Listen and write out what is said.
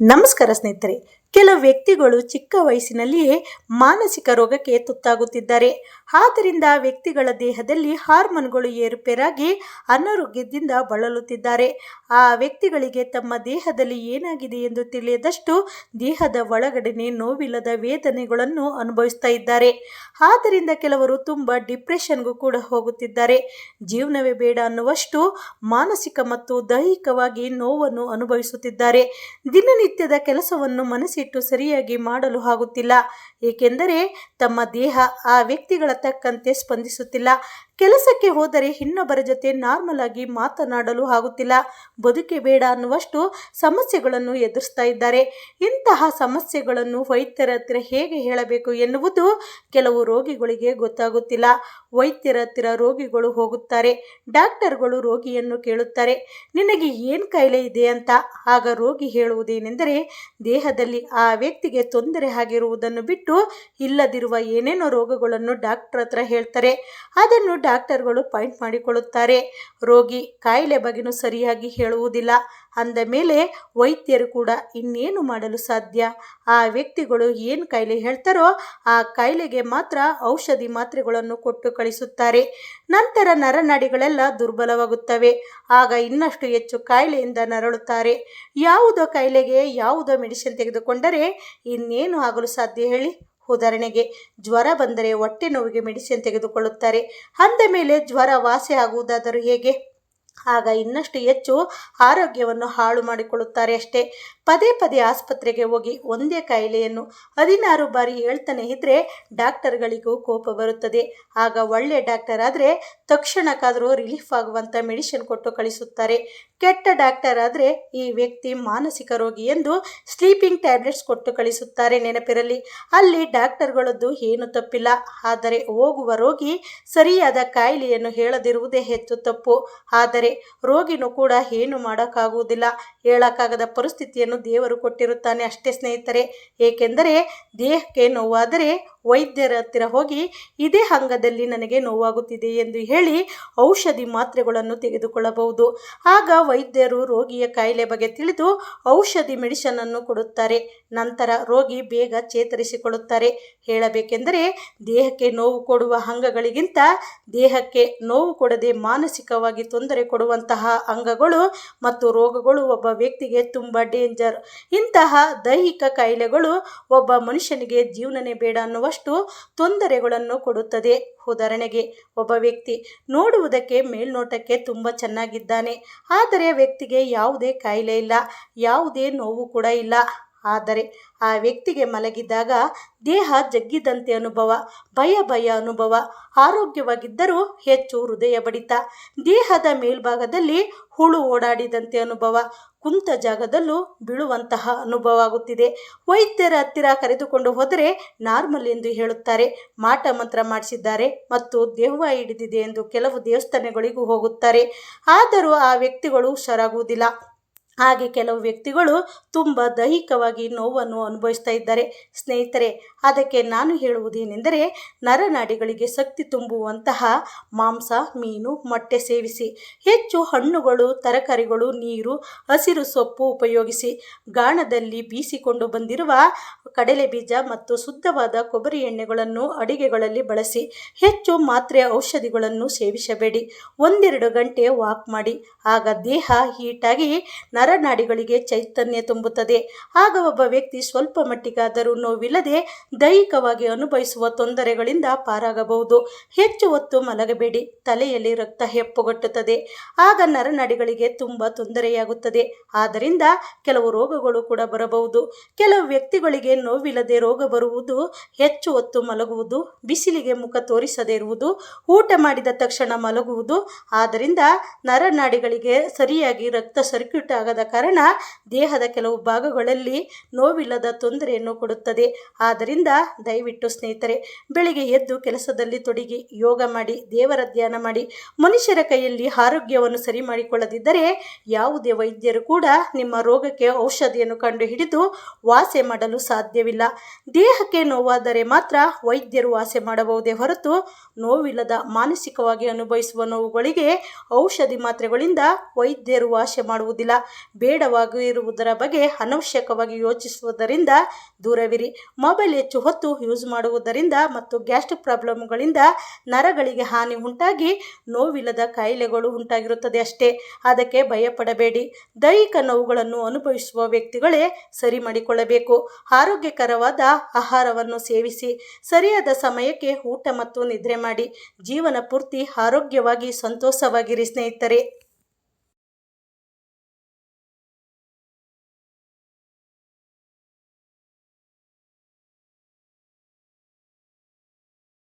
ನಮಸ್ಕಾರ ಸ್ನೇಹಿತರೆ, ಕೆಲ ವ್ಯಕ್ತಿಗಳು ಚಿಕ್ಕ ವಯಸ್ಸಿನಲ್ಲಿಯೇ ಮಾನಸಿಕ ರೋಗಕ್ಕೆ ತುತ್ತಾಗುತ್ತಿದ್ದಾರೆ. ಆದ್ದರಿಂದ ವ್ಯಕ್ತಿಗಳ ದೇಹದಲ್ಲಿ ಹಾರ್ಮೋನ್ಗಳು ಏರುಪೇರಾಗಿ ಅನಾರೋಗ್ಯದಿಂದ ಬಳಲುತ್ತಿದ್ದಾರೆ. ಆ ವ್ಯಕ್ತಿಗಳಿಗೆ ತಮ್ಮ ದೇಹದಲ್ಲಿ ಏನಾಗಿದೆ ಎಂದು ತಿಳಿಯದಷ್ಟು ದೇಹದ ಒಳಗಡೆನೆ ನೋವಿಲ್ಲದ ವೇದನೆಗಳನ್ನು ಅನುಭವಿಸ್ತಾ ಇದ್ದಾರೆ. ಆದ್ದರಿಂದ ಕೆಲವರು ತುಂಬ ಡಿಪ್ರೆಷನ್ಗೂ ಕೂಡ ಹೋಗುತ್ತಿದ್ದಾರೆ. ಜೀವನವೇ ಬೇಡ ಅನ್ನುವಷ್ಟು ಮಾನಸಿಕ ಮತ್ತು ದೈಹಿಕವಾಗಿ ನೋವನ್ನು ಅನುಭವಿಸುತ್ತಿದ್ದಾರೆ. ದಿನನಿತ್ಯದ ಕೆಲಸವನ್ನು ಮನಸ್ಸಿಟ್ಟು ಸರಿಯಾಗಿ ಮಾಡಲು ಆಗುತ್ತಿಲ್ಲ. ಏಕೆಂದರೆ ತಮ್ಮ ದೇಹ ಆ ವ್ಯಕ್ತಿಗಳ ತಕ್ಕಂತೆ ಸ್ಪಂದಿಸುತ್ತಿಲ್ಲ. ಕೆಲಸಕ್ಕೆ ಹೋದರೆ ಇನ್ನೊಬ್ಬರ ಜೊತೆ ನಾರ್ಮಲ್ ಆಗಿ ಮಾತನಾಡಲು ಆಗುತ್ತಿಲ್ಲ. ಬದುಕೆ ಬೇಡ ಅನ್ನುವಷ್ಟು ಸಮಸ್ಯೆಗಳನ್ನು ಎದುರಿಸ್ತಾ ಇದ್ದಾರೆ. ಇಂತಹ ಸಮಸ್ಯೆಗಳನ್ನು ವೈದ್ಯರ ಹತ್ತಿರ ಹೇಗೆ ಹೇಳಬೇಕು ಎನ್ನುವುದು ಕೆಲವು ರೋಗಿಗಳಿಗೆ ಗೊತ್ತಾಗುತ್ತಿಲ್ಲ. ವೈದ್ಯರ ಹತ್ತಿರ ರೋಗಿಗಳು ಹೋಗುತ್ತಾರೆ. ಡಾಕ್ಟರ್ಗಳು ರೋಗಿಯನ್ನು ಕೇಳುತ್ತಾರೆ. ನಿನಗೆ ಏನು ಕಾಯಿಲೆ ಇದೆ ಅಂತ? ಆಗ ರೋಗಿ ಹೇಳುವುದೇನೆಂದರೆ, ದೇಹದಲ್ಲಿ ಆ ವ್ಯಕ್ತಿಗೆ ತೊಂದರೆ ಆಗಿರುವುದನ್ನು ಬಿಟ್ಟು ಇಲ್ಲದಿರುವ ಏನೇನೋ ರೋಗಗಳನ್ನು ಡಾಕ್ಟರ್ ಹತ್ರ ಹೇಳ್ತಾರೆ. ಅದನ್ನು ಡಾಕ್ಟರ್ಗಳು ಪಾಯಿಂಟ್ ಮಾಡಿಕೊಳ್ಳುತ್ತಾರೆ. ರೋಗಿ ಕಾಯಿಲೆ ಬಗ್ಗೆನೂ ಸರಿಯಾಗಿ ಹೇಳುವುದಿಲ್ಲ. ಅಂದ ಮೇಲೆ ವೈದ್ಯರು ಕೂಡ ಇನ್ನೇನು ಮಾಡಲು ಸಾಧ್ಯ? ಆ ವ್ಯಕ್ತಿಗಳು ಏನು ಕಾಯಿಲೆ ಹೇಳ್ತಾರೋ ಆ ಕಾಯಿಲೆಗೆ ಮಾತ್ರ ಔಷಧಿ ಮಾತ್ರೆಗಳನ್ನು ಕೊಟ್ಟು ಕಳಿಸುತ್ತಾರೆ. ನಂತರ ನರನಾಡಿಗಳೆಲ್ಲ ದುರ್ಬಲವಾಗುತ್ತವೆ. ಆಗ ಇನ್ನಷ್ಟು ಹೆಚ್ಚು ಕಾಯಿಲೆಯಿಂದ ನರಳುತ್ತಾರೆ. ಯಾವುದೋ ಕಾಯಿಲೆಗೆ ಯಾವುದೋ ಮೆಡಿಸಿನ್ ತೆಗೆದುಕೊಂಡರೆ ಇನ್ನೇನು ಆಗಲು ಸಾಧ್ಯ ಹೇಳಿ? ಉದಾಹರಣೆಗೆ ಜ್ವರ ಬಂದರೆ ಹೊಟ್ಟೆ ನೋವಿಗೆ ಮೆಡಿಸಿನ್ ತೆಗೆದುಕೊಳ್ಳುತ್ತಾರೆ. ಅಂದ ಮೇಲೆ ಜ್ವರ ವಾಸಿ ಆಗುವುದಾದರೂ ಹೇಗೆ? ಆಗ ಇನ್ನಷ್ಟು ಹೆಚ್ಚು ಆರೋಗ್ಯವನ್ನು ಹಾಳು ಮಾಡಿಕೊಳ್ಳುತ್ತಾರೆ ಅಷ್ಟೇ. ಪದೇ ಪದೇ ಆಸ್ಪತ್ರೆಗೆ ಹೋಗಿ ಒಂದೇ ಕಾಯಿಲೆಯನ್ನು ಹದಿನಾರು ಬಾರಿ ಹೇಳ್ತಾನೆ ಇದ್ದರೆ ಡಾಕ್ಟರ್ಗಳಿಗೂ ಕೋಪ ಬರುತ್ತದೆ. ಆಗ ಒಳ್ಳೆ ಡಾಕ್ಟರ್ ಆದರೆ ತಕ್ಷಣಕ್ಕಾದರೂ ರಿಲೀಫ್ ಆಗುವಂಥ ಮೆಡಿಸಿನ್ ಕೊಟ್ಟು ಕಳಿಸುತ್ತಾರೆ. ಕೆಟ್ಟ ಡಾಕ್ಟರ್ ಆದರೆ ಈ ವ್ಯಕ್ತಿ ಮಾನಸಿಕ ರೋಗಿ ಎಂದು ಸ್ಲೀಪಿಂಗ್ ಟ್ಯಾಬ್ಲೆಟ್ಸ್ ಕೊಟ್ಟು ಕಳಿಸುತ್ತಾರೆ ನೆನಪಿರಲಿ. ಅಲ್ಲಿ ಡಾಕ್ಟರ್ಗಳದ್ದು ಏನು ತಪ್ಪಿಲ್ಲ. ಆದರೆ ಹೋಗುವ ರೋಗಿ ಸರಿಯಾದ ಕಾಯಿಲೆಯನ್ನು ಹೇಳದಿರುವುದೇ ಹೆಚ್ಚು ತಪ್ಪು. ಆದರೆ ರೋಗಿನೂ ಕೂಡ ಏನು ಮಾಡೋಕ್ಕಾಗುವುದಿಲ್ಲ. ಹೇಳೋಕ್ಕಾಗದ ಪರಿಸ್ಥಿತಿಯನ್ನು ದೇವರು ಕೊಟ್ಟಿರುತ್ತಾನೆ ಅಷ್ಟೇ ಸ್ನೇಹಿತರೆ. ಏಕೆಂದರೆ ದೇಹಕ್ಕೆ ನೋವಾದರೆ ವೈದ್ಯರ ಹತ್ತಿರ ಹೋಗಿ ಇದೇ ಅಂಗದಲ್ಲಿ ನನಗೆ ನೋವಾಗುತ್ತಿದೆ ಎಂದು ಹೇಳಿ ಔಷಧಿ ಮಾತ್ರೆಗಳನ್ನು ತೆಗೆದುಕೊಳ್ಳಬಹುದು. ಆಗ ವೈದ್ಯರು ರೋಗಿಯ ಕಾಯಿಲೆ ಬಗ್ಗೆ ತಿಳಿದು ಔಷಧಿ ಮೆಡಿಸನನ್ನು ಕೊಡುತ್ತಾರೆ. ನಂತರ ರೋಗಿ ಬೇಗ ಚೇತರಿಸಿಕೊಳ್ಳುತ್ತಾರೆ. ಹೇಳಬೇಕೆಂದರೆ ದೇಹಕ್ಕೆ ನೋವು ಕೊಡುವ ಅಂಗಗಳಿಗಿಂತ ದೇಹಕ್ಕೆ ನೋವು ಕೊಡದೆ ಮಾನಸಿಕವಾಗಿ ತೊಂದರೆ ಕೊಡುವಂತಹ ಅಂಗಗಳು ಮತ್ತು ರೋಗಗಳು ಒಬ್ಬ ವ್ಯಕ್ತಿಗೆ ತುಂಬ ಡೇಂಜರ್ ಇಂತಹ ದೈಹಿಕ ಕಾಯಿಲೆಗಳು ಒಬ್ಬ ಮನುಷ್ಯನಿಗೆ ಜೀವನನೇ ಬೇಡ ಅನ್ನುವಷ್ಟು ತೊಂದರೆಗಳನ್ನು ಕೊಡುತ್ತದೆ. ಉದಾಹರಣೆಗೆ, ಒಬ್ಬ ವ್ಯಕ್ತಿ ನೋಡುವುದಕ್ಕೆ ಮೇಲ್ನೋಟಕ್ಕೆ ತುಂಬ ಚೆನ್ನಾಗಿದ್ದಾನೆ, ಆದರೆ ವ್ಯಕ್ತಿಗೆ ಯಾವುದೇ ಕಾಯಿಲೆ ಇಲ್ಲ, ಯಾವುದೇ ನೋವು ಕೂಡ ಇಲ್ಲ. ಆದರೆ ಆ ವ್ಯಕ್ತಿಗೆ ಮಲಗಿದಾಗ ದೇಹ ಜಗ್ಗಿದಂತೆ ಅನುಭವ, ಭಯ ಭಯ ಅನುಭವ, ಆರೋಗ್ಯವಾಗಿದ್ದರೂ ಹೆಚ್ಚು ಹೃದಯ ಬಡಿತ, ದೇಹದ ಮೇಲ್ಭಾಗದಲ್ಲಿ ಹುಳು ಓಡಾಡಿದಂತೆ ಅನುಭವ, ಕುಂತ ಜಾಗದಲ್ಲೂ ಬೀಳುವಂತಹ ಅನುಭವ ಆಗುತ್ತಿದೆ ವೈದ್ಯರ ಹತ್ತಿರ ಕರೆದುಕೊಂಡು ಹೋದರೆ ನಾರ್ಮಲ್ ಎಂದು ಹೇಳುತ್ತಾರೆ, ಮಾಟ ಮಂತ್ರ ಮಾಡಿಸಿದ್ದಾರೆ ಮತ್ತು ದೆವ್ವ ಹಿಡಿದಿದೆ ಎಂದು ಕೆಲವು ದೇವಸ್ಥಾನಗಳಿಗೂ ಹೋಗುತ್ತಾರೆ. ಆದರೂ ಆ ವ್ಯಕ್ತಿಗಳು ಹುಷಾರಾಗುವುದಿಲ್ಲ. ಹಾಗೆ ಕೆಲವು ವ್ಯಕ್ತಿಗಳು ತುಂಬ ದೈಹಿಕವಾಗಿ ನೋವನ್ನು ಅನುಭವಿಸ್ತಾ ಇದ್ದಾರೆ. ಸ್ನೇಹಿತರೆ, ಅದಕ್ಕೆ ನಾನು ಹೇಳುವುದೇನೆಂದರೆ, ನರನಾಡಿಗಳಿಗೆ ಶಕ್ತಿ ತುಂಬುವಂತಹ ಮಾಂಸ, ಮೀನು, ಮೊಟ್ಟೆ ಸೇವಿಸಿ. ಹೆಚ್ಚು ಹಣ್ಣುಗಳು, ತರಕಾರಿಗಳು, ನೀರು, ಹಸಿರು ಸೊಪ್ಪು ಉಪಯೋಗಿಸಿ. ಗಾಣದಲ್ಲಿ ಬೀಸಿಕೊಂಡು ಬಂದಿರುವ ಕಡಲೆ ಬೀಜ ಮತ್ತು ಶುದ್ಧವಾದ ಕೊಬ್ಬರಿ ಎಣ್ಣೆಗಳನ್ನು ಅಡಿಗೆಗಳಲ್ಲಿ ಬಳಸಿ. ಹೆಚ್ಚು ಮಾತ್ರೆ ಔಷಧಿಗಳನ್ನು ಸೇವಿಸಬೇಡಿ. ಒಂದೆರಡು ಗಂಟೆ ವಾಕ್ ಮಾಡಿ. ಆಗ ದೇಹ ಹೀಟಾಗಿ ನರನಾಡಿಗಳಿಗೆ ಚೈತನ್ಯ ತುಂಬುತ್ತದೆ. ಆಗ ಒಬ್ಬ ವ್ಯಕ್ತಿ ಸ್ವಲ್ಪ ಮಟ್ಟಿಗಾದರೂ ನೋವಿಲ್ಲದೆ ದೈಹಿಕವಾಗಿ ಅನುಭವಿಸುವ ತೊಂದರೆಗಳಿಂದ ಪಾರಾಗಬಹುದು. ಹೆಚ್ಚು ಹೊತ್ತು ಮಲಗಬೇಡಿ. ತಲೆಯಲ್ಲಿ ರಕ್ತ ಹೆಪ್ಪುಗಟ್ಟುತ್ತದೆ. ಆಗ ನರನಾಡಿಗಳಿಗೆ ತುಂಬ ತೊಂದರೆಯಾಗುತ್ತದೆ. ಆದ್ದರಿಂದ ಕೆಲವು ರೋಗಗಳು ಕೂಡ ಬರಬಹುದು. ಕೆಲವು ವ್ಯಕ್ತಿಗಳಿಗೆ ನೋವಿಲ್ಲದೆ ರೋಗ ಬರುವುದು, ಹೆಚ್ಚು ಹೊತ್ತು ಮಲಗುವುದು, ಬಿಸಿಲಿಗೆ ಮುಖ ತೋರಿಸದೇ ಇರುವುದು, ಊಟ ಮಾಡಿದ ತಕ್ಷಣ ಮಲಗುವುದು. ಆದ್ದರಿಂದ ನರನಾಡಿಗಳಿಗೆ ಸರಿಯಾಗಿ ರಕ್ತ ಸರ್ಕ್ಯೂಟ್ ಆಗದ ಕಾರಣ ದೇಹದ ಕೆಲವು ಭಾಗಗಳಲ್ಲಿ ನೋವಿಲ್ಲದ ತೊಂದರೆಯನ್ನು ಕೊಡುತ್ತದೆ. ಆದ್ದರಿಂದ ದಯವಿಟ್ಟು ಸ್ನೇಹಿತರೆ, ಬೆಳಿಗ್ಗೆ ಎದ್ದು ಕೆಲಸದಲ್ಲಿ ತೊಡಗಿ ಯೋಗ ಮಾಡಿ, ದೇವರ ಧ್ಯಾನ ಮಾಡಿ, ಮನುಷ್ಯರ ಕೈಯಲ್ಲಿ ಆರೋಗ್ಯವನ್ನು ಸರಿ ಮಾಡಿಕೊಳ್ಳದಿದ್ದರೆ ಯಾವುದೇ ವೈದ್ಯರು ಕೂಡ ನಿಮ್ಮ ರೋಗಕ್ಕೆ ಔಷಧಿಯನ್ನು ಕಂಡುಹಿಡಿದು ವಾಸೆ ಮಾಡಲು ಸಾಧ್ಯವಿಲ್ಲ. ದೇಹಕ್ಕೆ ನೋವಾದರೆ ಮಾತ್ರ ವೈದ್ಯರು ವಾಸೆ ಮಾಡಬಹುದೇ ಹೊರತು ನೋವಿಲ್ಲದ ಮಾನಸಿಕವಾಗಿ ಅನುಭವಿಸುವ ನೋವುಗಳಿಗೆ ಔಷಧಿ ಮಾತ್ರೆಗಳಿಂದ ವೈದ್ಯರು ವಾಸೆ ಮಾಡುವುದಿಲ್ಲ. ಬೇಡವಾಗಿರುವುದರ ಬಗ್ಗೆ ಅನವಶ್ಯಕವಾಗಿ ಯೋಚಿಸುವುದರಿಂದ ದೂರವಿರಿ. ಮೊಬೈಲ್ ಹೆಚ್ಚು ಹೊತ್ತು ಯೂಸ್ ಮಾಡುವುದರಿಂದ ಮತ್ತು ಗ್ಯಾಸ್ಟ್ರಿಕ್ ಪ್ರಾಬ್ಲಮ್ಗಳಿಂದ ನರಗಳಿಗೆ ಹಾನಿ ಉಂಟಾಗಿ ನೋವಿಲ್ಲದ ಕಾಯಿಲೆಗಳು ಉಂಟಾಗಿರುತ್ತದೆ ಅಷ್ಟೇ. ಅದಕ್ಕೆ ಭಯಪಡಬೇಡಿ. ದೈಹಿಕ ನೋವುಗಳನ್ನು ಅನುಭವಿಸುವ ವ್ಯಕ್ತಿಗಳೇ ಸರಿ ಮಾಡಿಕೊಳ್ಳಬೇಕು. ಆರೋಗ್ಯಕರವಾದ ಆಹಾರವನ್ನು ಸೇವಿಸಿ. ಸರಿಯಾದ ಸಮಯಕ್ಕೆ ಊಟ ಮತ್ತು ನಿದ್ರೆ ಮಾಡಿ. ಜೀವನ ಪೂರ್ತಿ ಆರೋಗ್ಯವಾಗಿ ಸಂತೋಷವಾಗಿರಿ ಸ್ನೇಹಿತರೆ.